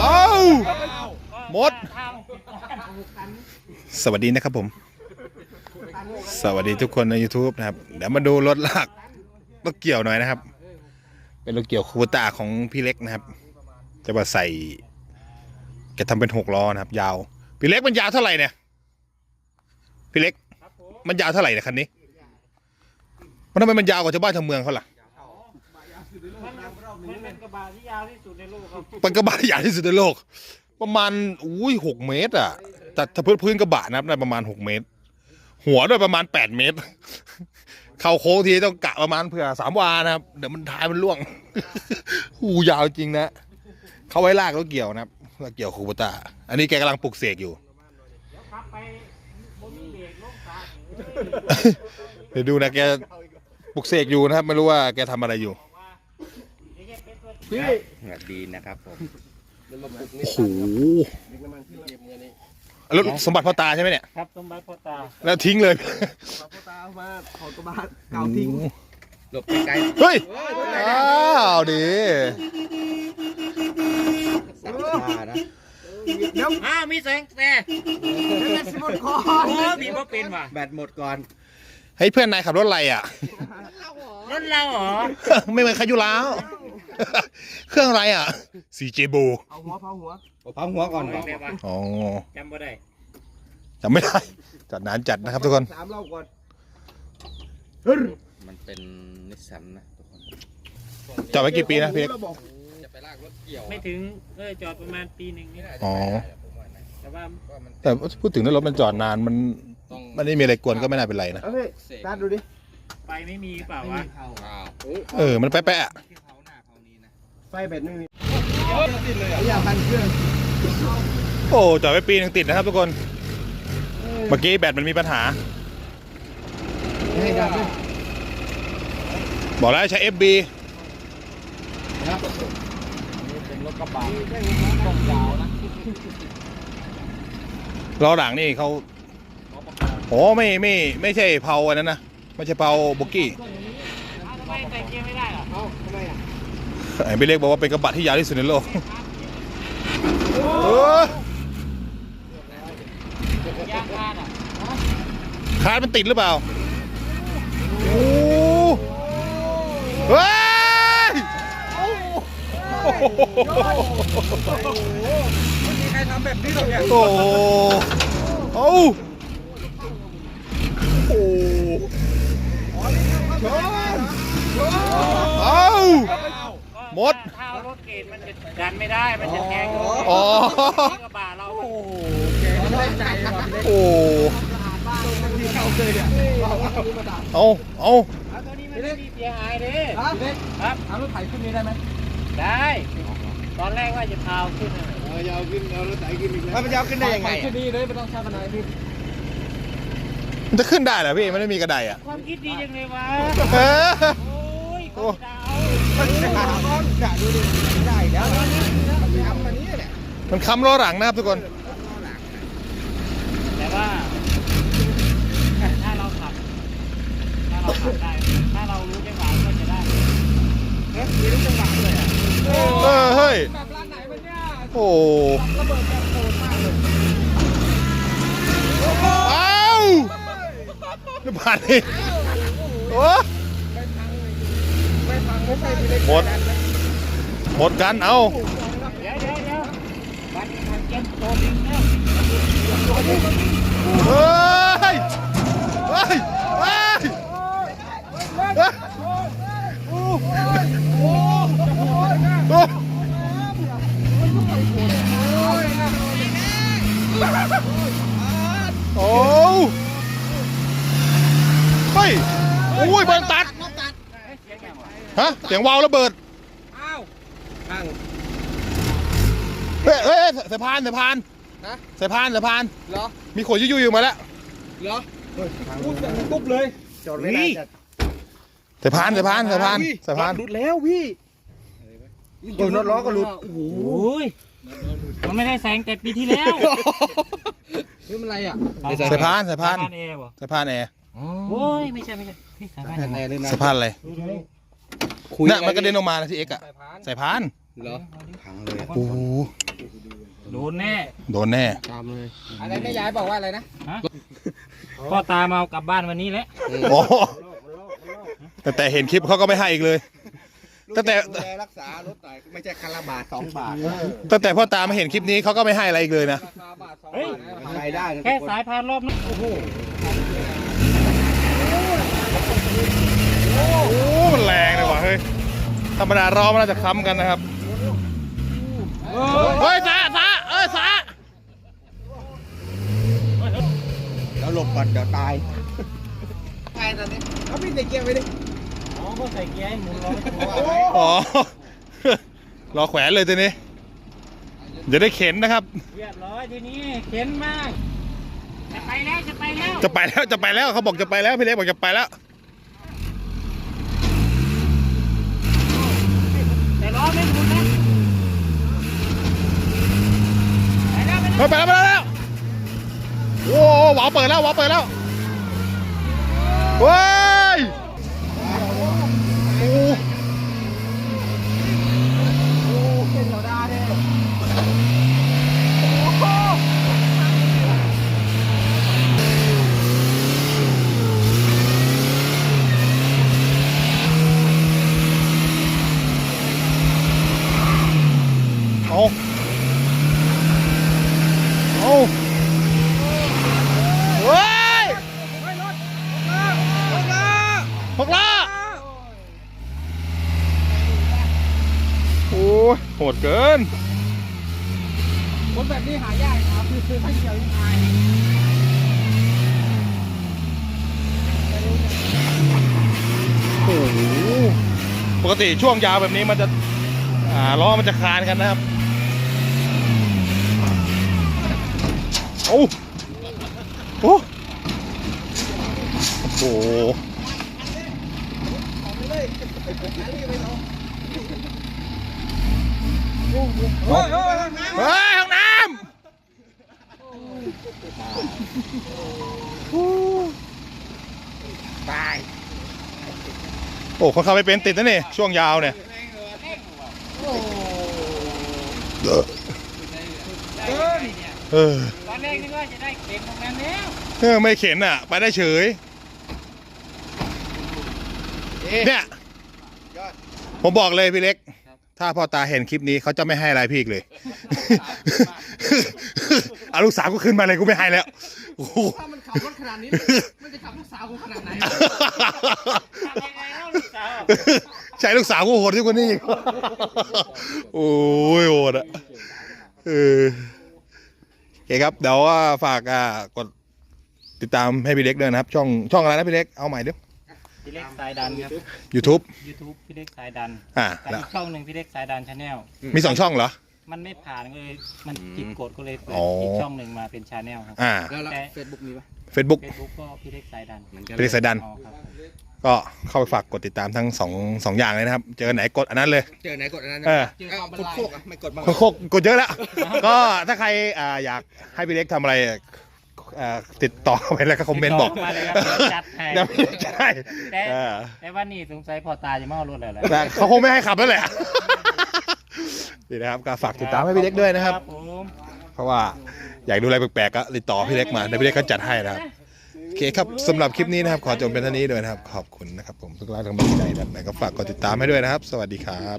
เอาหมด สวัสดีนะครับผม สวัสดีทุกคนใน YouTube นะครับ เดี๋ยวมาดูรถลากรถเกี่ยวหน่อยนะครับ เป็นรถเกี่ยวคูตาของพี่เล็กนะครับ จะมาใส่จะทำเป็นหกล้อนะครับ ยาว พี่เล็กมันยาวเท่าไหร่เนี่ย พี่เล็ก มันยาวเท่าไหร่เนี่ยคันนี้ มันทำไมมันยาวกว่าชาวบ้านชาวเมืองเขาล่ะ บะที่ยาวที่สุดในโลกครับเป็นกระบะใหญ่ที่สุดในโลก ประมาณอุ้ยหกเมตรอะแต่ถ้าพื้นพื้นกระบะนะครับได้ประมาณหกเมตร หัวด้วยประมาณแปดเมตร เข้าโค้งทีต้องกะประมาณเผื่อสามวานะครับ เดี๋ยวมันท้ายมันล่วง หูยาวจริงนะเขาไว้ลากรถเกี่ยวนะครับรถเกี่ยวคูปตาอันนี้แกกำลังปลุกเสกอยู่ ขับไปบนมีเบรกลงตาเดี๋ยวดูนะแกปลุกเสกอยู่นะครับ ไม่รู้ว่าแกทำอะไรอยู่ เป็นตัวพี่สวัสดีนะครับผมโอ้โหรถสมบัติพ่อตาใช่ไหมเนี่ยครับสมบัติพ่อตา แล้วทิ้งเลยเอาพ่อตาเอามาขอกระบะเก่าทิ้งหลบไกลเฮ้ยอ้าวดีๆสักผ้านะเดี๋ยวอ้าวมีแสงแต่เดี๋ยวจะสิบดคอโอ้มีบ่เป็นว่ะแบตหมดก่อนเฮ้ยเพื่อนนายขับรถอะไรอะรถเราเหรอ ไม่เหมือนใครอยู่แล้ว เครื่องอะไรอะ CJ b o เอาหัวเผาหัวพร้อมหัวก่อนเอาแบบว่าอ๋อจำบ่ได้จำไม่ได้ จัดนานจัดนะครับทุกคน สามรอบก่อนมันเป็นนิสสันนะทุกคนจอดไว้กี่ปีนะพี่เล็กจะไปลากรถเกี่ยวไม่ถึงเออจอดประมาณปีหนึ่งนี่อ๋อ แต่ว่าว่ามันแต่พูดถึงนั้นรถมันจอดนานมันต้องมันไม่มีอะไรกวนก็ไม่น่าเป็นไรนะ เอาพี่ตาดูดิ ไฟไม่มีเปล่าวะ อ้าว เออ มันแปะๆอะที่เฟแบตไม่มีอยากพันเครื่องโอ้จอดไว้ปีนึงติดนะครับทุกคน เมื่อกี้แบตมันมีปัญหา ให้ดับด้วยบอกแล้วใช้ FB นะเป็นรถกระบะต้องยาวนะล้อหลังนี่เขาโอ้ไม่ไม่ไม่ใช่เพาอันนั้นนะ ไม่ใช่เพาโบกี้อ้ ไอ้พี่เล็กบอกว่าเป็นกระบะที่ยาวที่สุดในโลกเออยางพานอะคานมันติดหรือเปล่าโอ้เฮ้ยไม่มีใครทำแบบนี้หรอกเนี่ยโอ้โหโอ้โหเอ้าห มด ถ้ารถเกรดมันจะดันไม่ได้ มันจะแทงอ๋อ นี่กระบะเราไม่ได้ใจว่ะโอ้เอาเอาเอาตัวนี้มันไม่มีเสียหายเด้ครับเด็กครับเอารถไถขึ้นนี้ได้ไหมได้ ตอนแรกว่าจะพาวขึ้นน่ะยาวขึ้นเอารถไถขึ้นอีกแล้วมันยาวขึ้นได้ยังไงขึ้นดีเลยไม่ต้องใช้ปัญหาพี่มันจะขึ้นได้เหรอพี่มันไม่มีกระไดอะความคิดดีจังเลยวะ เออ โอ้ยเขาดาว ดูดิได้แล้วมันทำมานี้เนี่ยมันค้ำล้อหลังนะครับทุกคน แต่ว่า ถ้าเราขับ ถ้าเราขับได้ ถ้าเรารู้จังหวะก็จะได้เฮ้ยมีลูกจังหวะด้วยอะเออเฮ้ยแบบร้านไหนมันเนี่ยโอ้ระเบิดแบบโหดมากเลยเอ้าไม่ผ่านดิโอ้ ไม่ฟังไม่ใช่พี่เล็ก หมด หมดกันเอาเฮ้ยวเดี๋ยวเดี๋ยวบัตรทางเก็บตัวจริงแล้ว เฮ้ย เฮ้ย เฮ้ยเฮ้ยโอ้โอ้เฮ้ยโอ้ยเบิร์นตัด ฮะเสียงวาวระเบิดอ้าวข้างเฮ้ยเฮ้ยสายพานสายพานนะสายพานสายพานเหรอมีขนยุ่ยๆอยู่มาแล้วเหรอพูดแบบปุ๊บเลยจอดไม่ได้จัดสายพานสายพานสายพานสายพานหลุดแล้วพี่โดนรถล้อก็หลุดโอ้ยมันไม่ได้แสงแต่ปีที่แล้วนี่มันอะไรอะสายพานสายพานเอร์บ่สายพานแอร์โอ้ยไม่ใช่ไม่ใช่พี่สายพานแผ่นแอร์เลยนะสายพานอะไร คุยน่ะมันกระเด็นออกมานะที่เอ็กอะสายพานสายพานเหรอพังเลยโอ้โหโดนแน่ โดนแน่ตามเลยอะไรแม่ยายบอกว่าอะไรนะพ่อตามาเอากลับบ้านวันนี้แหละโอ้แต่แต่เห็นคลิปเขาก็ไม่ให้อีกเลยตั้งแต่ดูแลรักษารถหน่อยไม่ใช่คันละบาทสองบาทตั้งแต่พ่อตามาเห็นคลิปนี้เขาก็ไม่ให้อะไรอีกเลยนะราคาบาทสองบาทนะใช้ได้นะแค่สายพานรอบนึงโอ้โห โอ้มันแรงเลยว่ะเฮ้ย ธรรมดาล้อมันน่าจะค้ำกันนะครับ เฮ้ยสาสาเอ้ยสาแล้วหลบก่อนเดี๋ยวตายตายตอนนี้เอาพี่ใส่เกียร์ไปดิอ๋อเขาใส่เกียร์ให้หมุนล้ออ๋อรอแขวนเลยตัวนี้จะได้เข็นนะครับ เรียบร้อยทีนี้เข็นมาก จะไปแล้วจะไปแล้ว จะไปแล้วจะไปแล้วเขาบอกจะไปแล้วพี่เล็กบอกจะไปแล้ว แต่ล้อไม่หมุนนะ ไปแล้วไปแล้วเปิดแล้วโอ้โหวาเปิดแล้ววาเปิดแล้วว้าโอ้เอาเอาเว้ยหกล้อ โอ้ยโหดเกินคนแบบนี้หายากครับคือให้เกี่ยวยังไงโอ้โหปกติช่วงยาวแบบนี้มันจะอ่าล้อมันจะคานกันนะครับโอ้โห โอ้โหเฮ้ยห้องน้ำตายโอ้คนเขับไม่เป็นติดนะนี่ช่วงยาวเนี่ยเออตอนแรกนึกว่าจะได้เข็นตรงนั้นแล้วเออไม่เข็นอะ ไปได้เฉยเนี่ยผมบอกเลยพี่เล็ก ถ้าพ่อตาเห็นคลิปนี้เขาจะไม่ให้อะไรพี่อีกเลย เอาลูกสาวก็ขึ้นมาเลยกูไม่ให้แล้วโอ้โหถ้ามันขับรถขนาดนี้ มันจะขับลูกสาวกูขนาดไหนทำยังไงแล้วลูกสาวใช้ลูกสาวกูโหดที่กว่านี้อีกโอ้ยโหดอะเออโอเคครับ เดี๋ยวว่าฝากอ่ากดติดตามให้พี่เล็กด้วยนะครับ ช่องช่องอะไรนะพี่เล็กเอาใหม่เดี๋ยว พี่เล็กสายดันครับ YouTube YouTube พี่เล็กสายดันอ่าแต่แล้วอีกช่องหนึ่งพี่เล็กสายดันชาแนลมีสองช่องเหรอ มันไม่ผ่านก็เลยมันผิดกฎก็เลยเปิดอ๋ออี อีกช่องหนึ่งมาเป็นชาแนลครับอ่า แล้วเฟซบุ๊กมีปะ Facebook เฟซบุ๊กก็พี่เล็กสายดันเหมือนกันพี่เล็กสายดัน อ๋อครับก็เข้าไปฝากกดติดตามทั้งสองสองอย่างเลยนะครับ เจอไหนกดอันนั้นเลย เจอไหนกดอันนั้นเออ เจอความบันไดโคกอะไม่กดบ้างโคกกดเยอะแล้ว ก็ถ้าใครอ่าอยากให้พี่เล็กทำอะไร อ่าติดต่อไปแล้วก็คอมเมนต์บอกติดต่อมาเลยครับเดี๋ยวจัดให้เดี๋ยวใช่แต่เออแต่ว่านี่สงสัยพอตาจะมาเอารถอะไรแล้วแต่เขาคงไม่ให้ขับแล้วแหละ นี่นะครับก็ฝากติดตามให้พี่เล็กด้วยนะครับ ผมเพราะว่าอยากดูอะไรแปลกๆก็ติดต่อพี่เล็กมาเดี๋ยวพี่เล็กก็จัดให้นะครับโอเคครับสำหรับคลิปนี้นะครับ ขอจบเป็นเท่านี้ด้วยนะครับ ขอบคุณนะครับ ผมทุกท่านทั้งบ้านใจนะครับไหนก็ฝากกดติดตามให้ด้วยนะครับ สวัสดีครับ